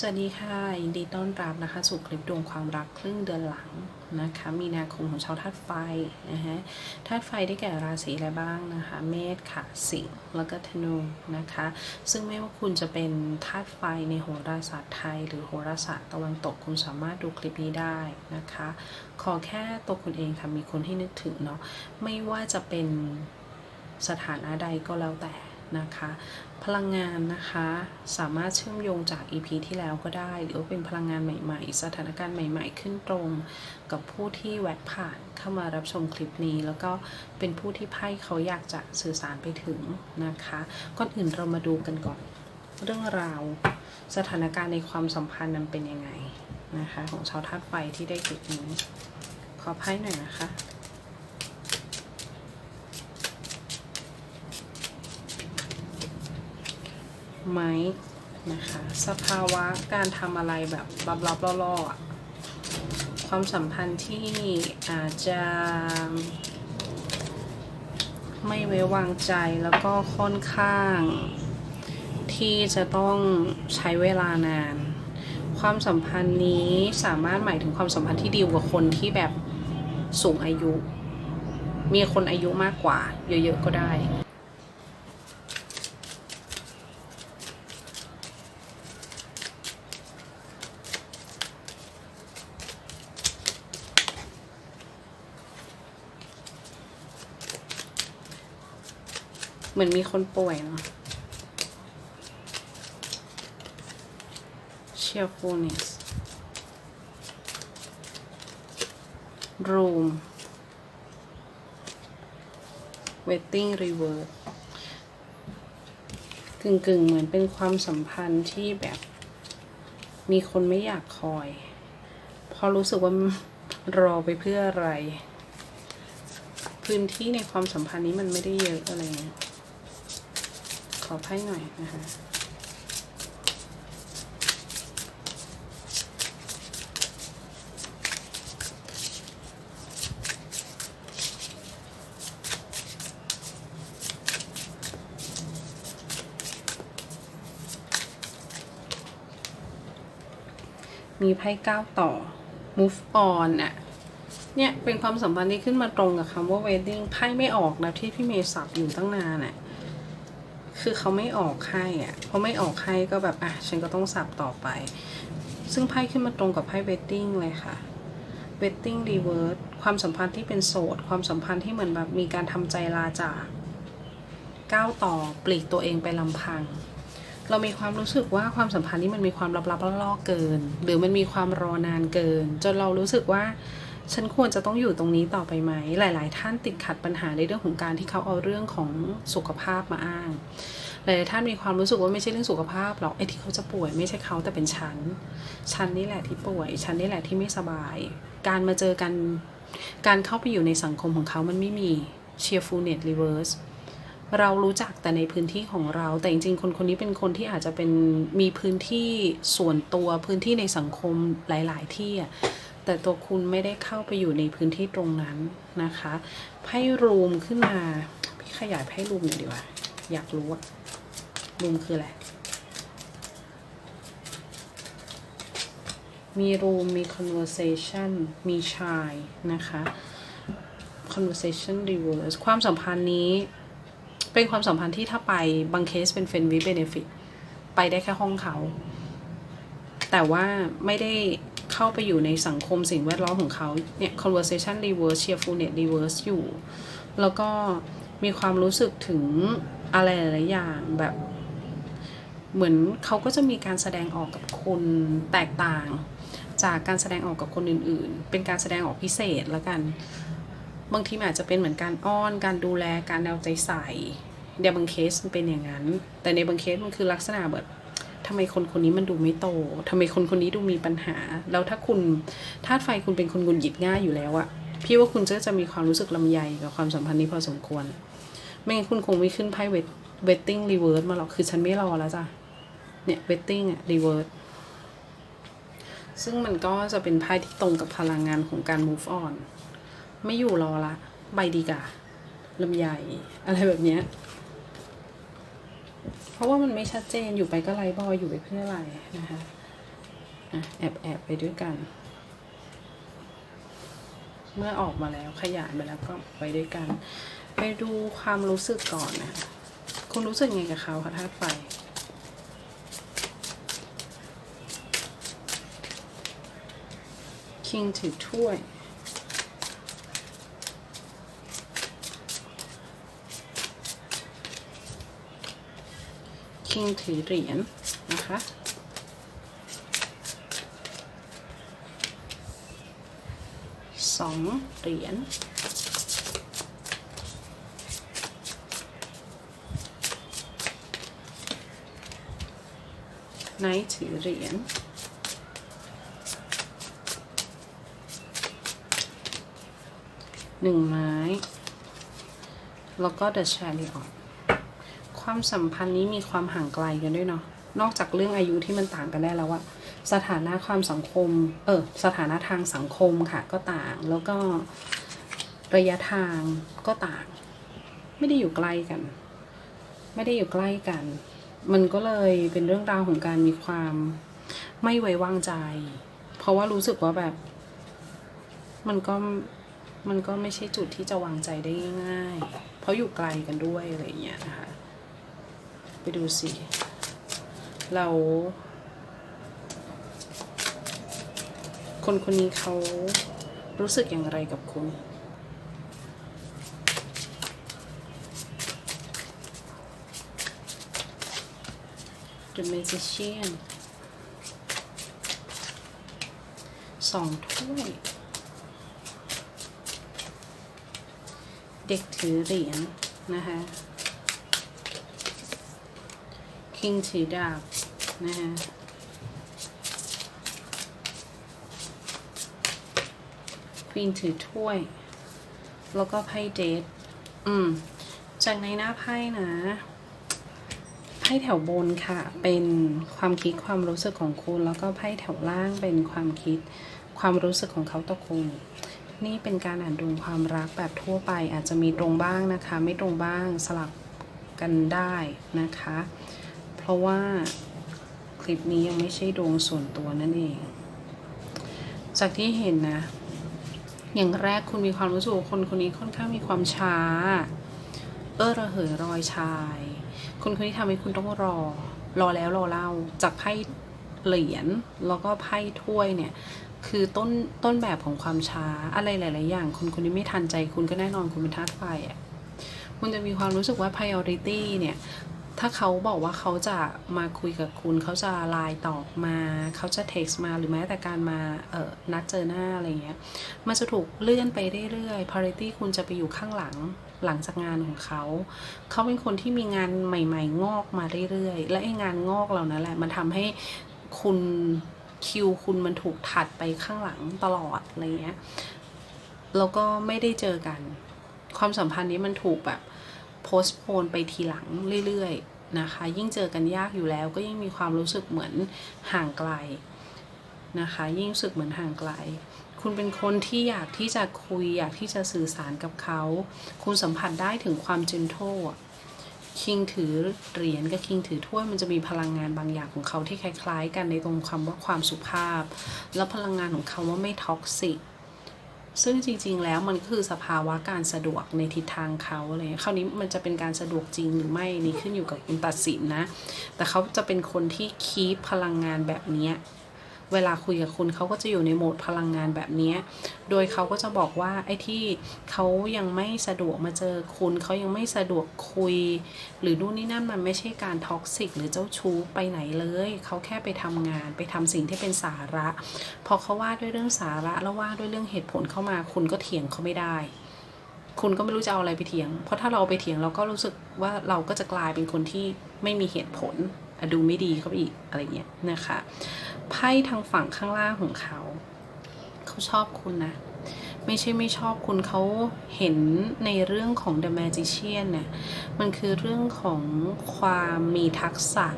สวัสดีค่ะยินดีต้อนรับนะคะสู่คลิปดวงความรักครึ่งเดือนหลังนะคะ มีนาคมของชาวธาตุไฟนะฮะธาตุไฟได้แก่ราศีอะไรบ้างนะคะ เมษค่ะสิงห์แล้วก็ธนูนะคะ ซึ่งไม่ว่าคุณจะเป็นธาตุไฟในโหราศาสตร์ไทย หรือโหราศาสตร์ตะวันตกคุณสามารถดูคลิปนี้ได้นะคะ ขอแค่ตัวคุณเองค่ะมีคนที่นึกถึงเนาะไม่ว่าจะเป็นสถานะใดก็แล้วแต่ นะคะ พลังงานนะคะ สามารถเชื่อมโยงจาก EP ที่แล้วก็ได้ หรือว่าเป็นพลังงานใหม่ๆ สถานการณ์ใหม่ ๆ ขึ้นตรง กับผู้ที่แวะผ่านเข้ามารับชมคลิปนี้ แล้วก็เป็นผู้ที่ไพ่เขาอยากจะสื่อสารไปถึงนะคะก่อนอื่นเรามาดูกันก่อน เรื่องราวสถานการณ์ในความสัมพันธ์นั้นเป็นยังไงนะคะ ของชาวธาตุไฟที่ได้จุดนี้ขอไพ่หน่อยนะคะ ไหมนะคะ สภาวะการทำอะไรแบบลับๆล่อๆอะความสัมพันธ์ที่อาจจะไม่ไว้วางใจแล้วก็ค่อนข้าง ที่จะต้องใช้เวลานาน ความสัมพันธ์นี้สามารถหมายถึงความสัมพันธ์ที่ดีกว่าคนที่แบบสูงอายุ มีคนอายุมากกว่า เยอะๆก็ได้ เหมือนมีคนป่วยเนาะ cheerfulness room waiting reverse กึ่งกึ่งๆเหมือนเป็นความสัมพันธ์ที่แบบมีคนไม่อยากคอยพราะรู้สึกว่ารอไปเพื่ออะไร พื้นที่ในความสัมพันธ์นี้มันไม่ได้เยอะอะไรเงี้ย ขอไพ่หน่อยนะคะมีไพ่ก้าวต่อ move on อะเนี่ย เป็นความสัมพันธ์ที่ขึ้นมาตรงกับคำว่า wedding ไพ่ไม่ออกนะที่พี่เมย์สับอยู่ตั้งนานอะ คือเขาไม่ออกให้อะพอไม่ออกให้ก็แบบอะฉันก็ต้องสับต่อไป ซึ่งไพ่ขึ้นมาตรงกับไพ่ wedding เลยค่ะ wedding reverse ความสัมพันธ์ที่เป็นโสด ความสัมพันธ์ที่เหมือนแบบมีการทำใจลาจากก้าวต่อปลีกตัวเองไปลำพัง เรามีความรู้สึกว่าความสัมพันธ์นี้มันมีความลับๆล่อๆเกิน หรือมันมีความรอนานเกิน จนเรารู้สึกว่า ฉันควรจะต้องอยู่ตรงนี้ต่อไปไหม หลาย ๆ ท่านติดขัดปัญหาในเรื่องของการที่เขาเอาเรื่องของสุขภาพมาอ้าง หลาย ๆ ท่านมีความรู้สึกว่าไม่ใช่เรื่องสุขภาพหรอกไอ้ที่เขาจะป่วยไม่ใช่เขาแต่เป็นฉัน ฉันนี่แหละที่ป่วย ฉันนี่แหละที่ไม่สบาย การมาเจอกัน การเข้าไปอยู่ในสังคมของเขามันไม่มี cheerfulness reverse เรารู้จักแต่ในพื้นที่ของเรา แต่จริงๆ คนคนนี้เป็นคนที่อาจจะเป็นมีพื้นที่ส่วนตัวพื้นที่ในสังคมหลาย ๆ ที่อะ แต่ตัวคุณไม่ได้เข้าไปอยู่ในพื้นที่ตรงนั้นนะคะไพ่รูมขึ้นมา พี่ขยายไพ่รูมหน่อยดีกว่า อยากรู้อะรูมคืออะไร มีรูมมี conversation มีชายนะคะ conversation reverse ความสัมพันธ์นี้เป็นความสัมพันธ์ที่ถ้าไปบางเคสเป็น friend with benefit ไปได้แค่ห้องเขา แต่ว่าไม่ได้เข้าไปอยู่ในสังคมสิ่งแวดล้อมของเขาเนี่ย conversation reverse cheerfulness reverse อยู่ แล้วก็มีความรู้สึกถึงอะไรหลายอย่างแบบ เหมือนเขาก็จะมีการแสดงออกกับคนแตกต่าง จากการแสดงออกกับคนอื่น ๆ เป็นการแสดงออกพิเศษแล้วกัน บางทีอาจจะเป็นเหมือนการอ้อน การดูแล การเอาใจใส่เดี๋ยวบางเคสมันเป็นอย่างนั้น แต่ในบางเคสมันคือลักษณะแบบ ทำไมคนคนนี้มันดูไม่โตทำไมคนคนนี้ดูมีปัญหา แล้วถ้าคุณธาตุไฟคุณเป็นคนหงุดหงิดง่ายอยู่แล้วอะพี่ว่าคุณจะจะมีความรู้สึกลำใยกับความสัมพันธ์นี้พอสมควร ไม่งั้นคุณคงไม่ขึ้นไพ่ wet- waiting reverse มาหรอกคือฉันไม่รอแล้วจ้ะเนี่ย waiting อะ reverse ซึ่งมันก็จะเป็นไพ่ที่ตรงกับพลังงานของการ move on ไม่อยู่รอละใบดีกาลำใหญ่อะไรแบบเนี้ย เพราะว่ามันไม่ชัดเจนอยู่ไปก็ไรบอยอยู่ไปเพื่ออะไรนะคะอะแอบแอบไปด้วยกัน เมื่อออกมาแล้วขยายไปแล้วก็ไปด้วยกัน ไปดูความรู้สึกก่อนนะคุณรู้สึกไงกับเขาคะธาตุไฟคิงถือถ้วย คิงถือเหรียญนะคะ สองเหรียญไนท์ถือเหรียญหนึ่งไม้ แล้วก็ The Chariot ความสัมพันธ์นี้มีความห่างไกลกันด้วยเนาะนอกจากเรื่องอายุที่มันต่างกันได้แล้วอะสถานะความสังคม เออสถานะทางสังคมค่ะก็ต่าง แล้วก็ระยะทางก็ต่าง ไม่ได้อยู่ใกล้กัน ไม่ได้อยู่ใกล้กัน มันก็เลยเป็นเรื่องราวของการมีความไม่ไว้วางใจ เพราะว่ารู้สึกว่าแบบ มันก็มันก็ไม่ใช่จุดที่จะวางใจได้ง่ายๆ เพราะอยู่ไกลกันด้วยอะไรอย่างเงี้ยนะคะ ไปดูสิ เรา คนคนนี้เขารู้สึกอย่างไรกับคุณ The Magician สองถ้วย เด็กถือเหรียญนะคะ คิงถือดาบนะคะควีนถือถ้วย แล้วก็ไพ่เดทอืม จากในหน้าไพ่นะไพ่แถวบนค่ะ เป็นความคิดความรู้สึกของคุณ แล้วก็ไพ่แถวล่างเป็นความคิดความรู้สึกของเขาต่อคุณ นี่เป็นการอ่านดวงความรักแบบทั่วไปอาจจะมีตรงบ้างนะคะ ไม่ตรงบ้างสลับกันได้นะคะ ราะว่าคลิปนี้ยังไม่ใช่ดวงส่วนตัวนั่นเอง จากที่เห็นนะ อย่างแรกคุณมีความรู้สึกว่าคนคนนี้ค่อนข้างมีความช้า เออระเหยรอยชาย คนคนนี้ทำให้คุณต้องรอ รอแล้วรอเล่าจากไพ่เหรียญแล้วก็ไพ่ถ้วยเนี่ยคือต้นต้นแบบของความช้าอะไรหลาย ๆ อย่างคนคนนี้ไม่ทันใจคุณก็แน่นอนคุณเป็นธาตุไฟอะคุณจะมีความรู้สึกว่า priority เนี่ย ถ้าเขาบอกว่าเขาจะมาคุยกับคุณ เขาจะไลน์ตอบมา เขาจะ text มาหรือแม้แต่การมาเอ่อนัดเจอหน้าอะไรเงี้ย มันจะถูกเลื่อนไปเรื่อยๆ priority คุณจะไปอยู่ข้างหลังหลังจากงานของเขา เขาเป็นคนที่มีงานใหม่ ๆ งอกมาเรื่อยๆ และไอ้งานงอกเหล่านั้นแหละ มันทำให้คุณคิวคุณมันถูกถัดไปข้างหลังตลอดอะไรเงี้ย แล้วก็ไม่ได้เจอกัน ความสัมพันธ์นี้มันถูกแบบ โพสต์โพนไปทีหลังเรื่อยๆนะคะ ยิ่งเจอกันยากอยู่แล้วก็ยิ่งมีความรู้สึกเหมือนห่างไกลนะคะ ยิ่งรู้สึกเหมือนห่างไกล คุณเป็นคนที่อยากที่จะคุยอยากที่จะสื่อสารกับเขา คุณสัมผัสได้ถึงความเจนโทคิงถือเหรียญกับคิงถือถ้วยมันจะมีพลังงานบางอย่างของเขาที่คล้าย ๆ กันในตรงคำว่าความสุภาพ แล้วพลังงานของเขาว่าไม่ท็อกซิก ซึ่งจริง ๆ แล้วมันก็คือสภาวะการสะดวกในทิศทางเขาอะไรเงี้ยคราวนี้มันจะเป็นการสะดวกจริงหรือไม่นี่ขึ้นอยู่กับคุณตัดสินนะ แต่เขาจะเป็นคนที่คีพพลังงานแบบนี้ เวลาคุยกับคุณเขาก็จะอยู่ในโหมดพลังงานแบบนี้ โดยเขาก็จะบอกว่าไอ้ที่เขายังไม่สะดวกมาเจอคุณเขายังไม่สะดวกคุย หรือนู่นนี่นั่นมันไม่ใช่การท็อกซิกหรือเจ้าชู้ไปไหนเลยเขาแค่ไปทำงานไปทำสิ่งที่เป็นสาระ พอเขาว่าด้วยเรื่องสาระแล้วว่าด้วยเรื่องเหตุผลเข้ามา คุณก็เถียงเขาไม่ได้ คุณก็ไม่รู้จะเอาอะไรไปเถียง เพราะถ้าเราไปเถียงเราก็รู้สึกว่าเราก็จะกลายเป็นคนที่ไม่มีเหตุผล ดูไม่ดีเข้าไปอีกอะไรเงี้ยนะคะไพ่ทางฝั่งข้างล่างของเขา เขาชอบคุณนะ ไม่ใช่ไม่ชอบคุณเขาเห็นในเรื่องของ The Magician เนี่ย มันคือเรื่องของความมีทักษะ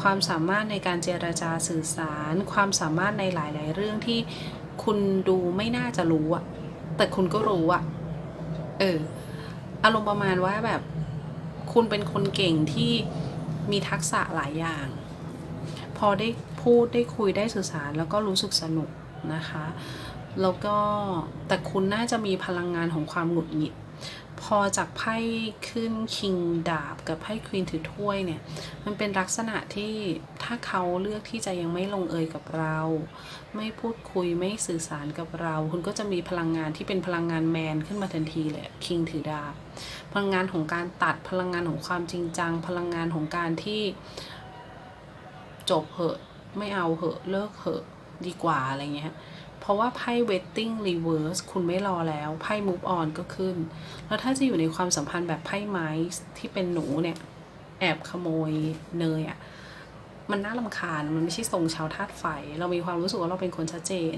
ความสามารถในการเจรจาสื่อสาร ความสามารถในหลาย ๆ เรื่องที่คุณดูไม่น่าจะรู้อะแต่คุณก็รู้อะเออ อารมณ์ประมาณว่าแบบ คุณเป็นคนเก่งที่ มีทักษะหลายอย่าง พอได้พูดได้คุยได้สื่อสารแล้วก็รู้สึกสนุกนะคะ แล้วก็แต่คุณน่าจะมีพลังงานของความหงุดหงิด พอจากไพ่ขึ้นคิงดาบกับไพ่ควีนถือถ้วยเนี่ย มันเป็นลักษณะที่ถ้าเขาเลือกที่จะยังไม่ลงเอยกับเรา ไม่พูดคุยไม่สื่อสารกับเรา คุณก็จะมีพลังงานที่เป็นพลังงานแมนขึ้นมาทันทีเลยคิงถือดาบ พลังงานของการตัดพลังงานของความจริงจัง พลังงานของการที่จบเหอะ ไม่เอาเหอะเลิกเหอะดีกว่าอะไรเงี้ย เพราะว่าไพ่ waiting reverse คุณไม่รอแล้วไพ่ move on ก็ขึ้น แล้วถ้าจะอยู่ในความสัมพันธ์แบบไพ่ไม้ที่เป็นหนูเนี่ย แอบขโมยเนยอะ่ะมันน่าลำคาญ มันไม่ใช่ทรงชาวธาตุไฟ เรามีความรู้สึกว่าเราเป็นคนชัดเจน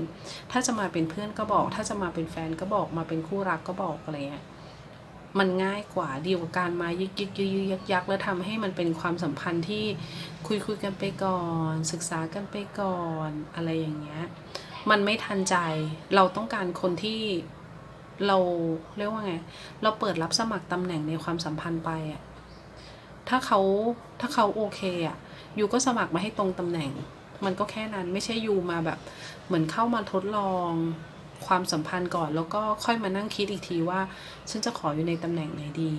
ถ้าจะมาเป็นเพื่อนก็บอก ถ้าจะมาเป็นแฟนก็บอก มาเป็นคู่รักก็บอกอะไรเงี้ย มันง่ายกว่าดีกว่าการมายึกยึกยึกยึกยักยักแล้วทำให้มันเป็นความสัมพันธ์ที่คุยคุยกันไปก่อน ศึกษากันไปก่อน อะไรอย่างเงี้ย มันไม่ทันใจ เราต้องการคนที่เราเรียกว่าไง เราเปิดรับสมัครตำแหน่งในความสัมพันธ์ไปอะถ้าเขาถ้าเขาโอเคอะยูก็สมัครมาให้ตรงตำแหน่ง มันก็แค่นั้นไม่ใช่ยูมาแบบ เหมือนเข้ามาทดลองความสัมพันธ์ก่อนแล้วก็ค่อยมานั่งคิดอีกทีว่า ฉันจะขออยู่ในตำแหน่งไหนดี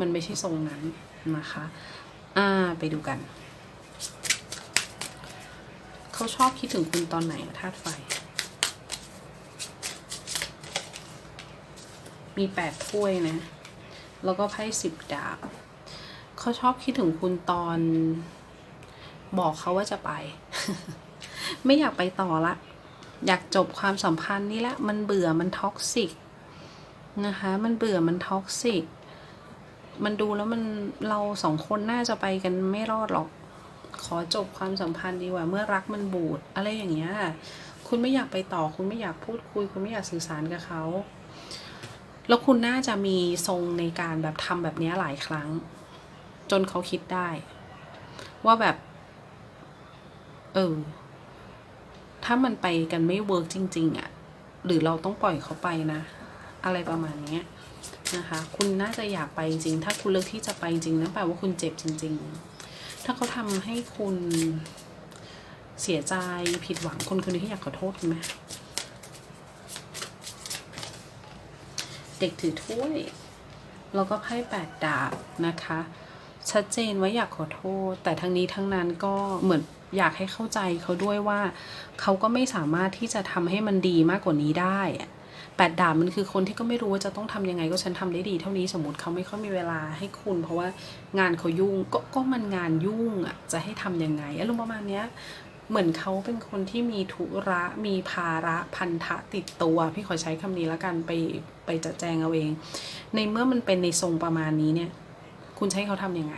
มันไม่ใช่ทรงนั้นนะคะ อ่าไปดูกัน เขาชอบคิดถึงคุณตอนไหนธาตุไฟ มีแปดถ้วยนะ แล้วก็ไพ่สิบดาบเขาชอบคิดถึงคุณตอนบอกเขาว่าจะไป ไม่อยากไปต่อละ อยากจบความสัมพันธ์นี่ละ มันเบื่อมันท็อกซิกนะคะ มันเบื่อมันท็อกซิก มันดูแล้วมันเราสองคนน่าจะไปกันไม่รอดหรอก ขอจบความสัมพันธ์ดีกว่า เมื่อรักมันบูด อะไรอย่างเงี้ย คุณไม่อยากไปต่อ คุณไม่อยากพูดคุย คุณไม่อยากสื่อสารกับเขา แล้วคุณน่าจะมีทรงในการแบบทำแบบนี้หลายครั้ง จนเขาคิดได้ ว่าแบบ เออ ถ้ามันไปกันไม่เวิร์กจริง ๆอะ่ะ หรือเราต้องปล่อยเขาไปนะ อะไรประมาณนี้นะคะ คุณน่าจะอยากไปจริง ถ้าคุณเลือกที่จะไปจริงนั่นแปลว่าคุณเจ็บจริง ๆ ถ้าเขาทำให้คุณเสียใจผิดหวังคนคนนี้ที่อยากขอโทษไหม ด็กถือถ้วย แล้วก็ไพ่แปดดาบนะคะ ชัดเจนว่าอยากขอโทษ แต่ทั้งนี้ทั้งนั้นก็เหมือนอยากให้เข้าใจเขาด้วยว่า เขาก็ไม่สามารถที่จะทำให้มันดีมากกว่านี้ได้แปดดาบมันคือคนที่ก็ไม่รู้ว่าจะต้องทำยังไงก็ฉันทำได้ดี เท่านี้สมมติเขาไม่ค่อยมีเวลาให้คุณ เพราะว่างานเขายุ่งก็ก็มันงานยุ่งอะจะให้ทำยังไงอารมณ์ประมาณเนี้ยเหมือนเขาเป็นคนที่มีธุระมีภาระพันธะติดตัว พี่ขอใช้คำนี้แล้วกันไป ไปจัดแจงเอาเอง ในเมื่อมันเป็นในทรงประมาณนี้เนี่ย คุณใช้เขาทำยังไง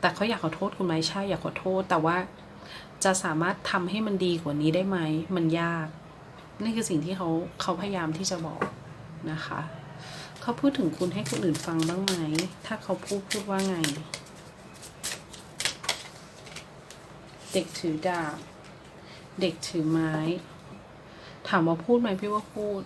แต่เขาอยากขอโทษคุณไหมใช่อยากขอโทษ แต่ว่าจะสามารถทำให้มันดีกว่านี้ได้ไหม มันยาก นี่คือสิ่งที่เขาเขาพยายามที่จะบอกนะคะ เขาพูดถึงคุณให้คนอื่นฟังบ้างไหม ถ้าเขาพูดพูดว่าไง เด็กถือดาบ เด็กถือไม้ ถามว่าพูดไหมพี่ว่าพูด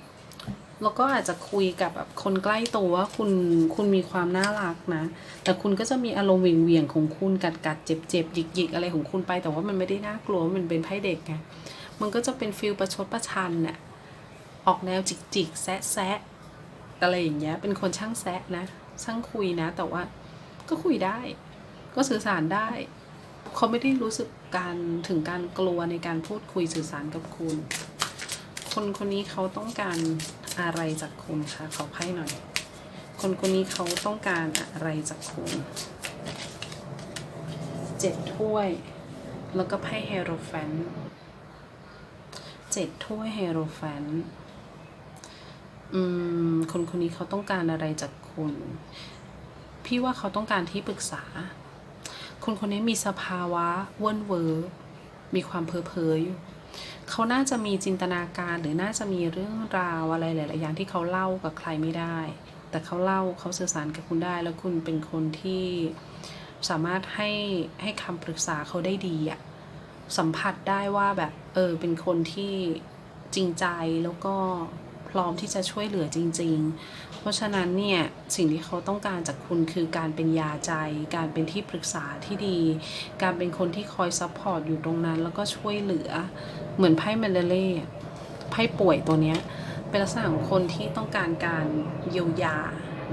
แล้วก็อาจจะคุยกับแบบคนใกล้ตัวว่าคุณคุณมีความน่ารักนะ แต่คุณก็จะมีอารมณ์เหวี่ยงเวียงๆของคุณกัดกัดเจ็บเจ็บหยิกหยิกอะไรของคุณไป แต่ว่ามันไม่ได้น่ากลัวมันเป็นไพ่เด็กไงมันก็จะเป็นฟิลประชดประชันน่ะออกแนวจิกจิกแซะแซะอะไรอย่างเงี้ยเป็นคนช่างแซะนะช่างคุยนะ แต่ว่าก็คุยได้ ก็สื่อสารได้เขาไม่ได้รู้สึกการถึงการกลัวในการพูดคุยสื่อสารกับคุณ คนคนนี้เขาต้องการ อะไรจากคุณคะขอไพ่หน่อย คนคนนี้เขาต้องการอะไรจากคุณเจ็ดถ้วย แล้วก็ไพ่เฮโรแฟนเจ็ดถ้วยเฮโรแฟนอืมคนคนนี้เขาต้องการอะไรจากคุณ พี่ว่าเขาต้องการที่ปรึกษา คนคนนี้มีสภาวะเว่นเวอร์มีความเพ้อเพออยู่ เขาน่าจะมีจินตนาการหรือน่าจะมีเรื่องราวอะไรหลาย ๆ อย่างที่เขาเล่ากับใครไม่ได้ แต่เขาเล่าเขาสื่อสารกับคุณได้ แล้วคุณเป็นคนที่สามารถให้ให้คำปรึกษาเขาได้ดีอะสัมผัสได้ว่าแบบเออเป็นคนที่จริงใจแล้วก็พร้อมที่จะช่วยเหลือจริง ๆ เพราะฉะนั้นเนี่ยสิ่งที่เขาต้องการจากคุณคือการเป็นยาใจ การเป็นที่ปรึกษาที่ดี การเป็นคนที่คอยซัพพอร์ตอยู่ตรงนั้น แล้วก็ช่วยเหลือเหมือนไพ่แมเดเล่ไพ่ป่วยตัวเนี้ยเป็นลักษณะของคนที่ต้องการการเยียวยา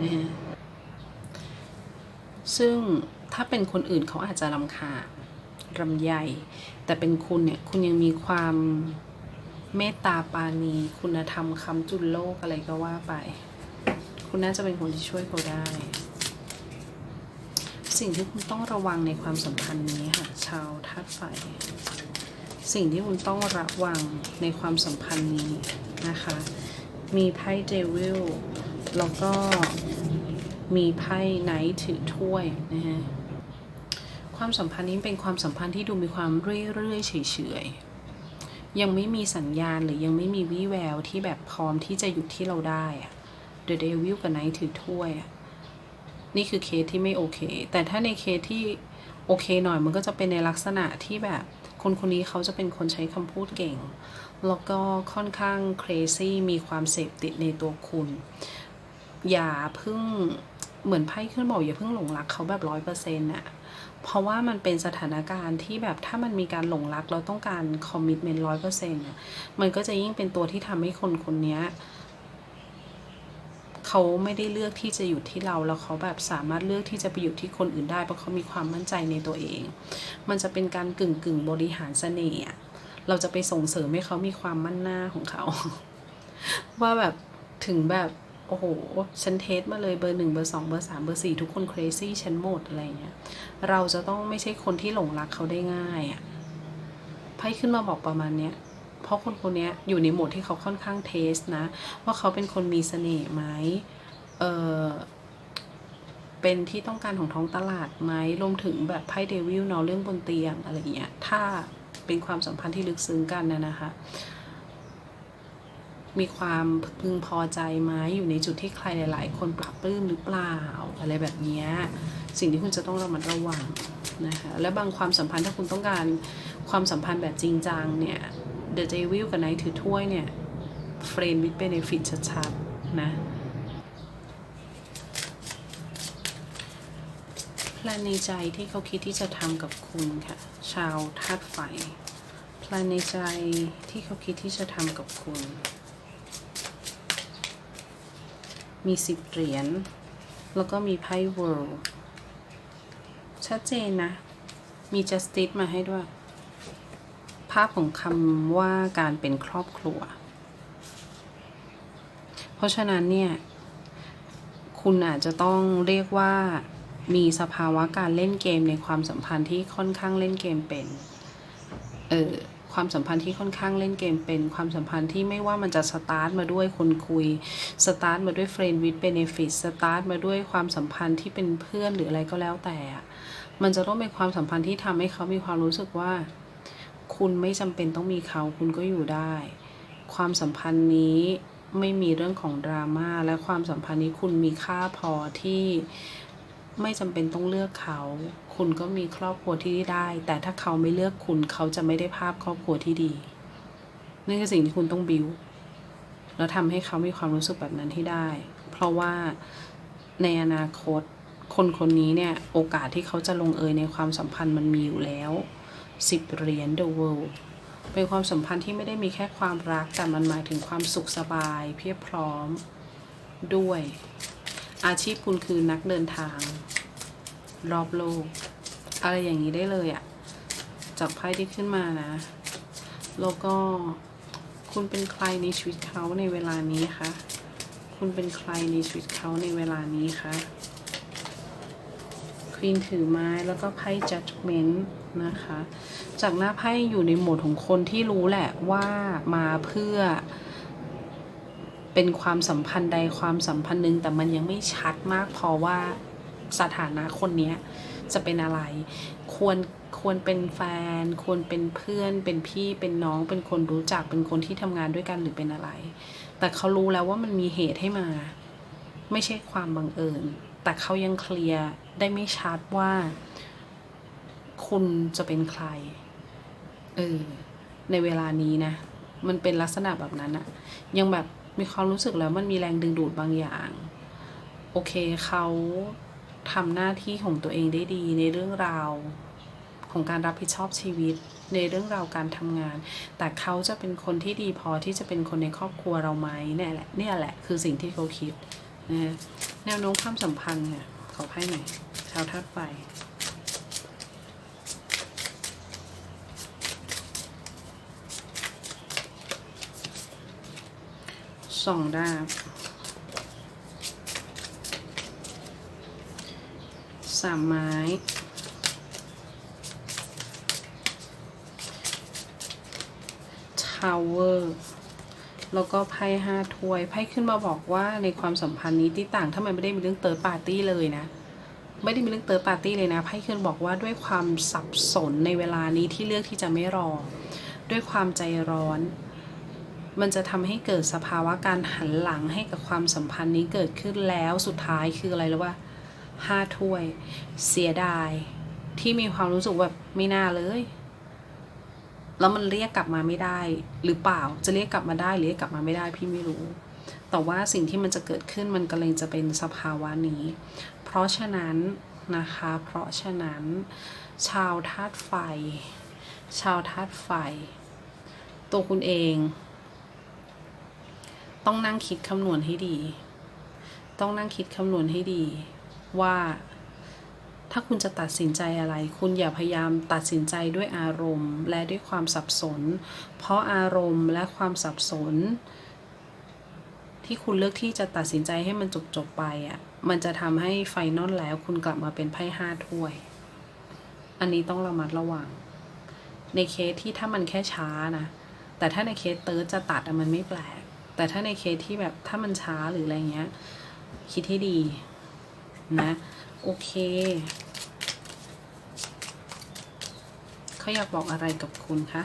นะฮะซึ่งถ้าเป็นคนอื่นเขาอาจจะรำคาญรำใยแต่เป็นคุณเนี่ยคุณยังมีความเมตตาปาณีคุณธรรมคำจุลโลกอะไรก็ว่าไป คุณน่าจะเป็นคนที่ช่วยเขาได้ สิ่งที่คุณต้องระวังในความสัมพันธ์นี้ค่ะ ชาวธาตุไฟ สิ่งที่คุณต้องระวังในความสัมพันธ์นี้นะคะ มีไพ่เดวิลแล้วก็มีไพ่ไนท์ถือถ้วยนะฮะความสัมพันธ์นี้เป็นความสัมพันธ์ที่ดูมีความเรื่อยๆเฉยๆยังไม่มีสัญญาณหรือยังไม่มีวี่แววที่แบบพร้อมที่จะหยุดที่เราได้อะ The Devil กับ Knight ถือถ้วยอะนี่คือเคสที่ไม่โอเค แต่ถ้าในเคสที่โอเคหน่อยมันก็จะเป็นในลักษณะที่แบบคนคนนี้เขาจะเป็นคนใช้คำพูดเก่ง แล้วก็ค่อนข้าง crazy มีความเสพติดในตัวคุณ อย่าเพิ่งเหมือนไพ่ขึ้นบอกอย่าเพิ่งหลงรักเขาแบบร้อยเปอร์เซ็นต์อะเพราะว่ามันเป็นสถานการณ์ที่แบบถ้ามันมีการหลงรักเราต้องการคอมมิชเมนต์ร้อยเปอร์เซ็นต์มันก็จะยิ่งเป็นตัวที่ทำให้คนคนนี้ เขาไม่ได้เลือกที่จะอยู่ที่เราแล้วเขาแบบสามารถเลือกที่จะไปอยู่ที่คนอื่นได้เพราะเขามีความมั่นใจในตัวเอง มันจะเป็นการกึ่งกึ่งบริหารเสน่ห์เราจะไปส่งเสริมให้เขามีความมั่นหน้าของเขา ว่าแบบถึงแบบโอ้โห ฉันเทสมาเลยเบอร์หนึ่งเบอร์สองเบอร์สามเบอร์สี่ทุกคน crazy ฉันหมดอะไรเงี้ย เราจะต้องไม่ใช่คนที่หลงรักเขาได้ง่ายอะไพ่ขึ้นมาบอกประมาณเนี้ย เพราะคนคนนี้อยู่ในโหมดที่เขาค่อนข้างเทสนะ ว่าเขาเป็นคนมีเสน่ห์ไหมเออเป็นที่ต้องการของท้องตลาดไหมรวมถึงแบบไพ่เดวิลเนาะเรื่องบนเตียงอะไรเงี้ย ถ้าเป็นความสัมพันธ์ที่ลึกซึ้งกันนะนะคะ มีความพึงพอใจไหมอยู่ในจุดที่ใครหลาย ๆ คนปรับปลื้มหรือเปล่า อะไรแบบเนี้ยสิ่งที่คุณจะต้องระมัดระวังนะคะ และบางความสัมพันธ์ถ้าคุณต้องการความสัมพันธ์แบบจริงจังเนี่ย The Devil กับ Knight ถือถ้วยเนี่ย Friend with Benefit ชัดๆ นะ แพลนในใจที่เขาคิดที่จะทำกับคุณค่ะ ชาวธาตุไฟ แพลนในใจที่เขาคิดที่จะทำกับคุณ มีสิบเหรียญ แล้วก็มีไพ่ World ชัดเจนนะ มี Justice มาให้ด้วย ภาพของคำว่าการเป็นครอบครัว เพราะฉะนั้นเนี่ย คุณอาจจะต้องเรียกว่ามีสภาวะการเล่นเกมในความสัมพันธ์ที่ค่อนข้างเล่นเกมเป็น เออความสัมพันธ์ที่ค่อนข้างเล่นเกมเป็นความสัมพันธ์ที่ไม่ว่ามันจะสตาร์ทมาด้วยคนคุยสตาร์ทมาด้วย friend with benefit สตาร์ทมาด้วยความสัมพันธ์ที่เป็นเพื่อนหรืออะไรก็แล้วแต่ มันจะต้องเป็นความสัมพันธ์ที่ทำให้เขามีความรู้สึกว่า คุณไม่จำเป็นต้องมีเขาคุณก็อยู่ได้ ความสัมพันธ์นี้ไม่มีเรื่องของดราม่าและความสัมพันธ์นี้คุณมีค่าพอที่ไม่จำเป็นต้องเลือกเขา คุณก็มีครอบครัวที่ได้ แต่ถ้าเขาไม่เลือกคุณเขาจะไม่ได้ภาพครอบครัวที่ดีนั่นคือสิ่งที่คุณต้องบิวแล้วทำให้เขามีความรู้สึกแบบนั้นที่ได้ เพราะว่าในอนาคตคนคนนี้เนี่ยโอกาสที่เขาจะลงเอยในความสัมพันธ์มันมีอยู่แล้ว สิบเหรียญ The World เป็นความสัมพันธ์ที่ไม่ได้มีแค่ความรัก แต่มันหมายถึงความสุขสบาย เพียบพร้อมด้วย อาชีพคุณคือนักเดินทาง รอบโลก อะไรอย่างนี้ได้เลยอะจากไพ่ที่ขึ้นมานะ แล้วก็คุณเป็นใครในชีวิตเขาในเวลานี้คะคุณเป็นใครในชีวิตเขาในเวลานี้คะควีนถือไม้แล้วก็ไพ่ judgment น นะคะ จากหน้าไพ่อยู่ในโหมดของคนที่รู้แหละว่ามาเพื่อ เป็นความสัมพันธ์ใดความสัมพันธ์หนึ่งแต่มันยังไม่ชัดมากพอว่าสถานะคนนี้จะเป็นอะไร ควรควรเป็นแฟน ควรเป็นเพื่อน เป็นพี่เป็นน้องเป็นคนรู้จักเป็นคนที่ทำงานด้วยกันหรือเป็นอะไร แต่เขารู้แล้วว่ามันมีเหตุให้มา ไม่ใช่ความบังเอิญ แต่เขายังเคลียร์ได้ไม่ชัดว่า คุณจะเป็นใคร เออ ในเวลานี้นะ มันเป็นลักษณะแบบนั้นอะยังแบบมีความรู้สึกแล้วมันมีแรงดึงดูดบางอย่าง โอเคเขาทำหน้าที่ของตัวเองได้ดีในเรื่องราวของการรับผิดชอบชีวิตในเรื่องราวการทำงาน แต่เขาจะเป็นคนที่ดีพอที่จะเป็นคนในครอบครัวเราไหมเนี่ยแหละเนี่ยแหละคือสิ่งที่เขาคิดนะแนวโน้มความสัมพันธ์เนี่ยขอไพ่หน่อยชาวธาตุไฟ สองดาบสามไม้ทาวเวอร์แล้วก็ไพ่ห้าถ้วยไพ่ขึ้นมาบอกว่าในความสัมพันธ์นี้ที่ต่างถ้ามันไม่ได้มีเรื่องเติร์ดปาร์ตี้เลยนะ ไม่ได้มีเรื่องเติร์ดปาร์ตี้เลยนะไพ่ขึ้นบอกว่าด้วยความสับสนในเวลานี้ที่เลือกที่จะไม่รอ ด้วยความใจร้อน มันจะทำให้เกิดสภาวะการหันหลังให้กับความสัมพันธ์นี้เกิดขึ้นแล้วสุดท้ายคืออะไรรู้ว่าห้าถ้วย เสียดาย ที่มีความรู้สึกแบบไม่น่าเลย แล้วมันเรียกกลับมาไม่ได้ หรือเปล่าจะเรียกกลับมาได้หรือเรียกกลับมาไม่ได้พี่ไม่รู้ แต่ว่าสิ่งที่มันจะเกิดขึ้นมันกำลังจะเป็นสภาวะนี้ เพราะฉะนั้นนะคะ เพราะฉะนั้น ชาวธาตุไฟ ชาวธาตุไฟ ตัวคุณเอง ต้องนั่งคิดคำนวณให้ดี ต้องนั่งคิดคำนวณให้ดี ว่า ถ้าคุณจะตัดสินใจอะไร คุณอย่าพยายามตัดสินใจด้วยอารมณ์ และด้วยความสับสน เพราะอารมณ์และความสับสน ที่คุณเลือกที่จะตัดสินใจให้มันจบๆไปอะ่ะ มันจะทำให้ไฟนอลแล้ว คุณกลับมาเป็นไพ่ห้าถ้วย อันนี้ต้องระมัดระวัง ในเคสที่ถ้ามันแค่ช้านะ แต่ถ้าในเคสเติร์ดจะตัดมันไม่แปลก แต่ถ้าในเคสที่แบบถ้ามันช้าหรืออะไรเงี้ย คิดให้ดีนะโอเคเขาอยากบอกอะไรกับคุณคะ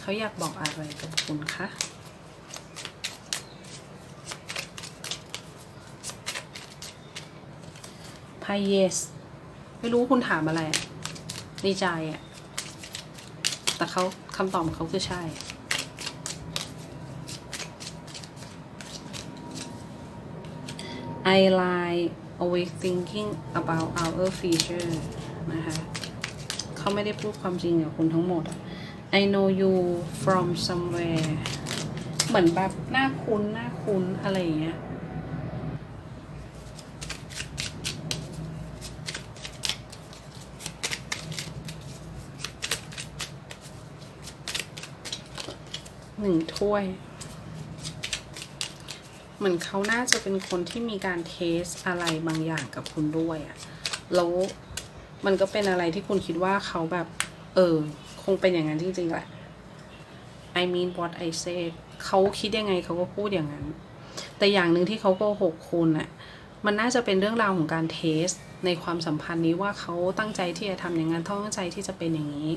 เขาอยากบอกอะไรกับคุณคะไพ่ yes ไม่รู้คุณถามอะไรอะใจอะแต่เขาคำตอบของเขาคือใช่ I lie awake thinking about our future นะคะเขาไม่ได้พูดความจริงกับคุณทั้งหมดอะ I know you from somewhere เหมือนแบบหน้าคุ้นหน้าคุ้นอะไรอย่างเงี้ยหนึ่งถ้วย เหมือนเขาน่าจะเป็นคนที่มีการเทสอะไรบางอย่างกับคุณด้วยอะแล้วมันก็เป็นอะไรที่คุณคิดว่าเขาแบบ เออ คงเป็นอย่างนั้นจริงๆแหละ I mean what I said เขาคิดยังไงเขาก็พูดอย่างนั้น แต่อย่างหนึ่งที่เขาโกหกคุณอะมันน่าจะเป็นเรื่องราวของการเทสในความสัมพันธ์นี้ว่าเขาตั้งใจที่จะทำอย่างนั้นตั้งใจที่จะเป็นอย่างนี้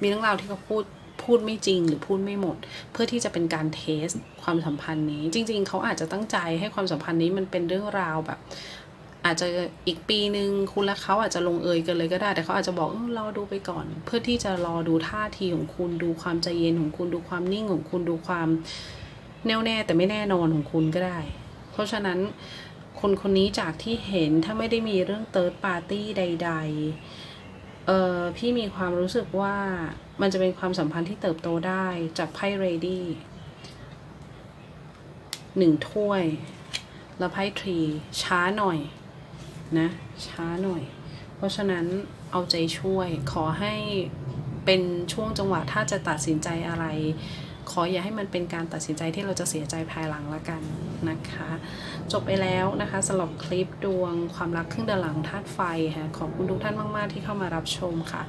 มีเรื่องราวที่เขาพูด พูดไม่จริงหรือพูดไม่หมด เพื่อที่จะเป็นการเทสความสัมพันธ์นี้ จริง ๆ เขาอาจจะตั้งใจให้ความสัมพันธ์นี้มันเป็นเรื่องราวแบบ อาจจะอีกปีหนึ่งคุณและเขาอาจจะลงเอยกันเลยก็ได้ แต่เขาอาจจะบอกเออรอดูไปก่อน เพื่อที่จะรอดูท่าทีของคุณดูความใจเย็นของคุณดูความนิ่งของคุณดูความแน่วแน่แต่ไม่แน่นอนของคุณก็ได้ เพราะฉะนั้นคนคนนี้จากที่เห็นถ้าไม่ได้มีเรื่องเติร์ดปาร์ตี้ใด ๆ เออพี่มีความรู้สึกว่ามันจะเป็นความสัมพันธ์ที่เติบโตได้จากไพ่เรดี้หนึ่งถ้วย แล้วไพ่ทรีช้าหน่อยนะช้าหน่อย เพราะฉะนั้นเอาใจช่วยขอให้เป็นช่วงจังหวะถ้าจะตัดสินใจอะไร ขออย่าให้มันเป็นการตัดสินใจที่เราจะเสียใจภายหลังละกันนะคะ จบไปแล้วนะคะสำหรับคลิปดวงความรักครึ่งเดือนหลังธาตุไฟค่ะขอบคุณทุกท่านมากๆที่เข้ามารับชมค่ะ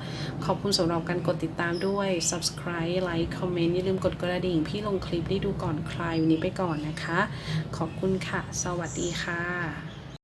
ขอบคุณสำหรับการกดติดตามด้วย subscribe like comment อย่าลืมกดกระดิ่ง พี่ลงคลิปได้ดูก่อนใครวันนี้ไปก่อนนะคะ ขอบคุณค่ะ สวัสดีค่ะ